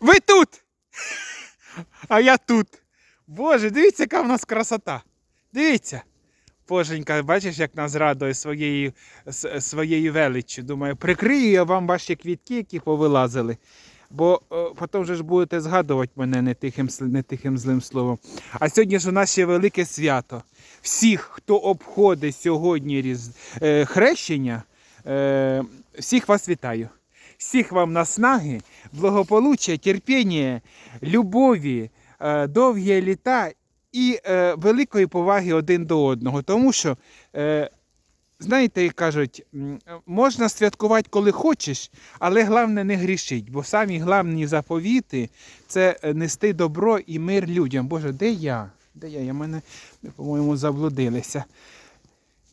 Ви тут! А я тут. Боже, дивіться, яка в нас красота. Дивіться. Боженька, бачиш, як нас радує своєю, своєю величчю. Думаю, прикрию я вам ваші квітки, які повилазили. Бо о, потім же ж будете згадувати мене не тихим, не тихим злим словом. А сьогодні ж у нас ще велике свято. Всіх, хто обходить сьогодні різ... е, хрещення, е, всіх вас вітаю. Всіх вам наснаги, благополуччя, терпіння, любові, е, довгі літа і е, великої поваги один до одного. Тому що, е, знаєте, кажуть, можна святкувати, коли хочеш, але головне не грішить, бо самі головні заповіти це нести добро і мир людям. Боже, де я? Де я? Я мене, по-моєму, заблудилися.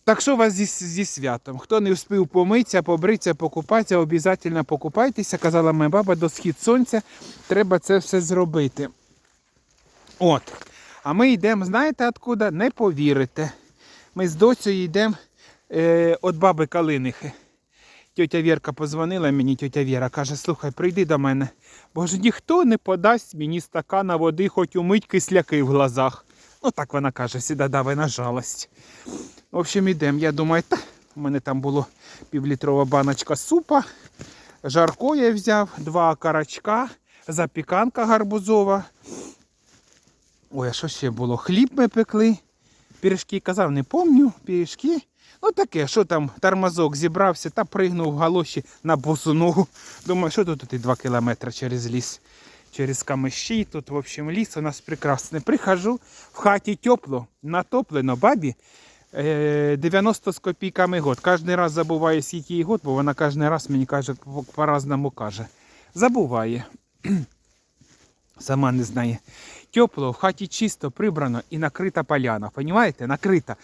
Так що вас зі, зі святом? Хто не встиг помитися, побритися, покупатися, обов'язково покупайтеся. Казала моя баба, до схід сонця треба це все зробити. От. А ми йдемо, знаєте откуда? Не повірите. Ми з доцею йдемо е, від баби Калинихи. Тетя Вірка позвонила мені, тетя Віра каже, слухай, прийди до мене. Бо ж ніхто не подасть мені стакана води, хоч умить кисляки в глазах. Ну так вона каже, сіда давай на жалость. В общем, ідемо. Я думаю, та, у мене там було півлітрова баночка супа. Жарко я взяв, два карачка, запіканка гарбузова. Ой, а що ще було? Хліб ми пекли. Пірішки казав, не помню, пірішки. Ну таке, що там, тормозок зібрався та пригнув в галоші на босу ногу. Думаю, що тут і два кілометри через ліс, через камиші. Тут, в общем, ліс у нас прекрасний. Прихожу, в хаті тепло, натоплено бабі. е, 90 з копійками год. Кожен раз забуває скільки їй год, бо вона кожен раз мені каже, по- по-разному каже. Забуває. Сама не знає. Тепло, в хаті чисто прибрано і накрита поляна. Понімаєте? Накрита.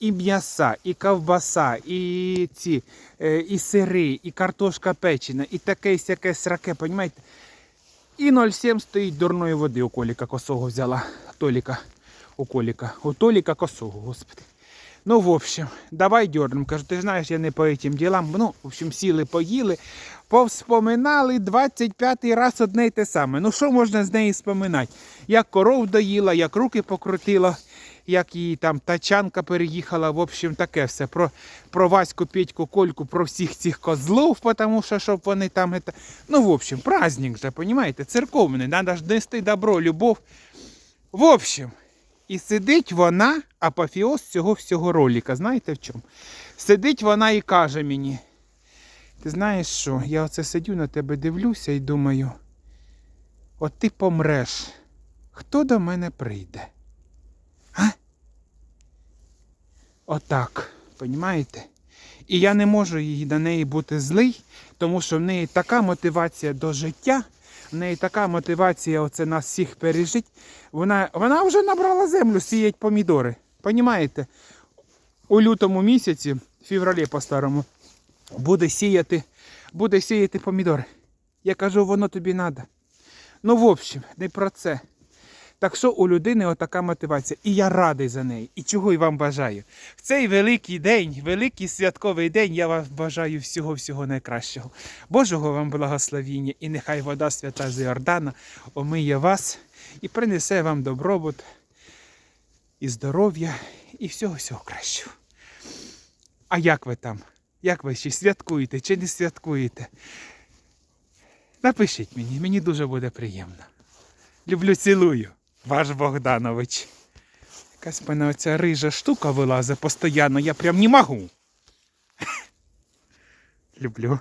І м'яса, і ковбаса, і ці, е, і сири, і картошка печена, і таке сяке сраке, понімаєте? І 0,7 стоїть дурної води у коліка косого взяла. Толіка. У коліка. У Толіка косого, господи. Ну, в общем, давай дернем. Кажу, ти знаєш, я не по этим ділам. Ну, в общем, сіли, поїли, повспоминали 25-й раз одне й те саме. Ну, що можна з неї споминати? Як коров доїла, як руки покрутила, як її там тачанка переїхала. В общем, таке все. Про, про Ваську, Петьку, Кольку, про всіх цих козлов, тому що щоб вони там. Это... Ну, в общем, праздник же, понимаете, церковний. Надо ж нести добро, любов. В общем, і сидить вона, апофіоз цього всього роліка. Знаєте в чому? Сидить вона і каже мені: ти знаєш що, я оце сидю на тебе дивлюся і думаю, от ти помреш. Хто до мене прийде? А? Отак, понімаєте? І я не можу їй до неї бути злий, тому що в неї така мотивація до життя, в неї така мотивація оце нас всіх пережить. Вона, вона вже набрала землю, сіять помідори. Понімаєте? У лютому місяці, февралі по-старому, буде сіяти, буде сіяти помідори. Я кажу, воно тобі треба. Ну, в общем, не про це. Так що у людини отака мотивація. І я радий за неї. І чого й вам бажаю. В цей великий день, великий святковий день, я вам бажаю всього-всього найкращого. Божого вам благословіння, і нехай вода свята з Йордана омиє вас і принесе вам добробут, і здоров'я, і всього-всього кращого. А як ви там? Як ви ще святкуєте чи не святкуєте? Напишіть мені, мені дуже буде приємно. Люблю, цілую. Ваш Богданович. Якась в мене оця рижа штука вилазить постійно, я прям не можу. Люблю.